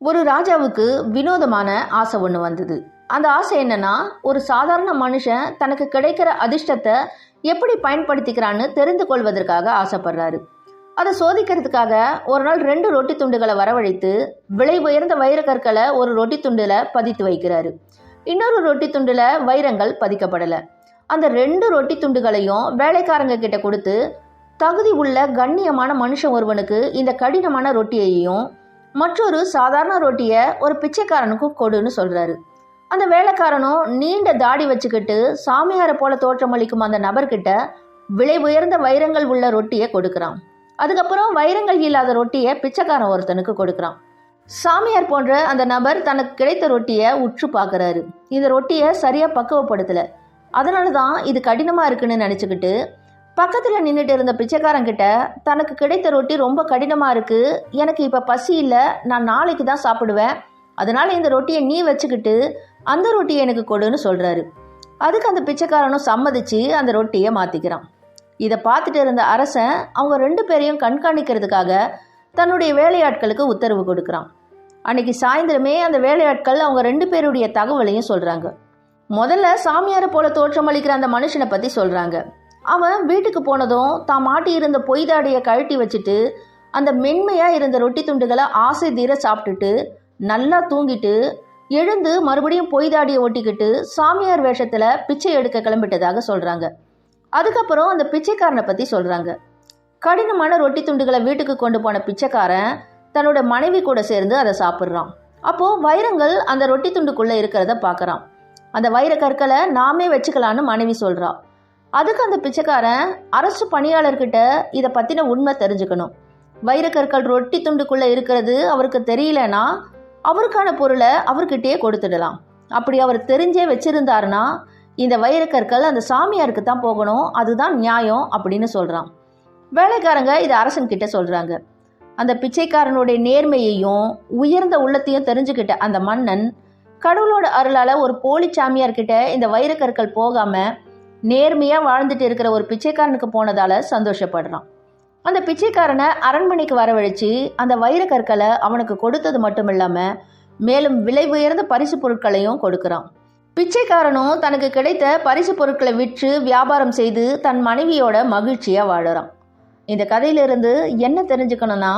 ஒரு ராஜாவுக்கு வினோதமான ஆசை ஒன்று வந்தது. அந்த ஆசை என்னன்னா ஒரு சாதாரண மனுஷன் தனக்கு கிடைக்கிற அதிர்ஷ்டத்தை எப்படி பயன்படுத்திக்கிறான்னு தெரிந்து கொள்வதற்காக ஆசைப்படுறாரு. அதை சோதிக்கிறதுக்காக ஒரு நாள் ரெண்டு ரொட்டி துண்டுகளை வரவழைத்து விலை உயர்ந்த வைரக்கற்களை ஒரு ரொட்டி துண்டில் பதித்து வைக்கிறாரு. இன்னொரு ரொட்டி துண்டில் வைரங்கள் பதிக்கப்படலை. அந்த ரெண்டு ரொட்டி துண்டுகளையும் வேலைக்காரங்க கிட்ட கொடுத்து தகுதி உள்ள கண்ணியமான மனுஷன் ஒருவனுக்கு இந்த கடினமான ரொட்டியையும் மற்றொரு சாதாரண ரொட்டியை ஒரு பிச்சைக்காரனுக்கும் கொடுன்னு சொல்கிறாரு அந்த வேலைக்காரனும் நீண்ட தாடி வச்சுக்கிட்டு சாமியாரை போல தோற்றமளிக்கும் அந்த நபர்கிட்ட விலை உயர்ந்த வைரங்கள் உள்ள ரொட்டியை கொடுக்குறான். அதுக்கப்புறம் வைரங்கள் இல்லாத ரொட்டியை பிச்சைக்காரன் ஒருத்தனுக்கு கொடுக்குறான். சாமியார் போன்ற அந்த நபர் தனக்கு கிடைத்த ரொட்டியை உற்று பார்க்குறாரு. இந்த ரொட்டியை சரியாக பக்குவப்படுத்தலை. அதனால தான் இது கடினமாக இருக்குன்னு நினச்சிக்கிட்டு பக்கத்தில் நின்றுட்டு இருந்த பிச்சைக்காரங்கிட்ட தனக்கு கிடைத்த ரொட்டி ரொம்ப கடினமாக இருக்குது எனக்கு இப்போ பசி இல்லை. நான் நாளைக்கு தான் சாப்பிடுவேன். அதனால் இந்த ரொட்டியை நீ வச்சுக்கிட்டு அந்த ரொட்டியை எனக்கு கொடுன்னு சொல்கிறாரு அதுக்கு அந்த பிச்சைக்காரனும் சம்மதிச்சு அந்த ரொட்டியை மாற்றிக்கிறான் இதை பார்த்துட்டு இருந்த அரசன் அவங்க ரெண்டு பேரையும் கண்காணிக்கிறதுக்காக தன்னுடைய வேலையாட்களுக்கு உத்தரவு கொடுக்குறான். அன்னைக்கு சாயந்தரமே அந்த வேலையாட்கள் அவங்க ரெண்டு பேருடைய தகவலையும் சொல்கிறாங்க முதல்ல சாமியாரை போல தோற்றமளிக்கிற அந்த மனுஷனை பற்றி சொல்கிறாங்க அவன் வீட்டுக்கு போனதும் தான் மாட்டி இருந்த பொய்தாடையை கழட்டி வச்சுட்டு அந்த மென்மையாக இருந்த ரொட்டி துண்டுகளை ஆசை தீர சாப்பிட்டுட்டு நல்லா தூங்கிட்டு எழுந்து மறுபடியும் பொய்தாடியை ஒட்டிக்கிட்டு சாமியார் வேஷத்தில் பிச்சை எடுக்க கிளம்பிட்டதாக சொல்கிறாங்க அதுக்கப்புறம் அந்த பிச்சைக்காரனை பற்றி சொல்கிறாங்க கடினமான ரொட்டி துண்டுகளை வீட்டுக்கு கொண்டு போன பிச்சைக்காரன் தன்னோட மனைவி கூட சேர்ந்து அதை சாப்பிட்றான். அப்போது வைரங்கள் அந்த ரொட்டி துண்டுக்குள்ளே இருக்கிறத பார்க்குறான். அந்த வைர கற்களை நாமே வச்சுக்கலான்னு மனைவி சொல்கிறான் அதுக்கு அந்த பிச்சைக்காரன் அரசு பணியாளர்கிட்ட இதை பற்றின உண்மை தெரிஞ்சுக்கணும். வைரக்கற்கள் ரொட்டி துண்டுக்குள்ளே இருக்கிறது அவருக்கு தெரியலனா அவருக்கான பொருளை அவர்கிட்டயே கொடுத்துடலாம். அப்படி அவர் தெரிஞ்சே வச்சிருந்தாருன்னா இந்த வைரக்கற்கள் அந்த சாமியாருக்கு தான் போகணும் அதுதான் நியாயம் அப்படின்னு சொல்கிறான் வேலைக்காரங்க இதை அரசன்கிட்ட சொல்கிறாங்க அந்த பிச்சைக்காரனுடைய நேர்மையையும் உயர்ந்த உள்ளத்தையும் தெரிஞ்சுக்கிட்ட அந்த மன்னன் கடவுளோட அருளால் ஒரு போலி சாமியார்கிட்ட இந்த வைரக்கற்கள் போகாமல் நேர்மையாக வாழ்ந்துட்டு இருக்கிற ஒரு பிச்சைக்காரனுக்கு போனதால் சந்தோஷப்படுறான். அந்த பிச்சைக்காரனை அரண்மனைக்கு வரவழைச்சு அந்த வைரக்கற்களை அவனுக்கு கொடுத்தது மட்டும் இல்லாமல் மேலும் விலை உயர்ந்த பரிசு பொருட்களையும் கொடுக்குறான். பிச்சைக்காரனும் தனக்கு கிடைத்த பரிசு பொருட்களை விற்று வியாபாரம் செய்து தன் மனைவியோட மகிழ்ச்சியாக வாழறான். இந்த கதையிலிருந்து என்ன தெரிஞ்சுக்கணும்னா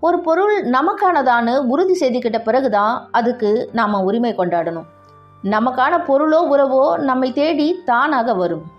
ஒரு பொருள் நமக்கானதான்னு உறுதி செய்துக்கிட்ட பிறகுதான் அதுக்கு நாம் உரிமை கொண்டாடணும். நமக்கான பொருளோ உறவோ நம்மை தேடி தானாக வரும்.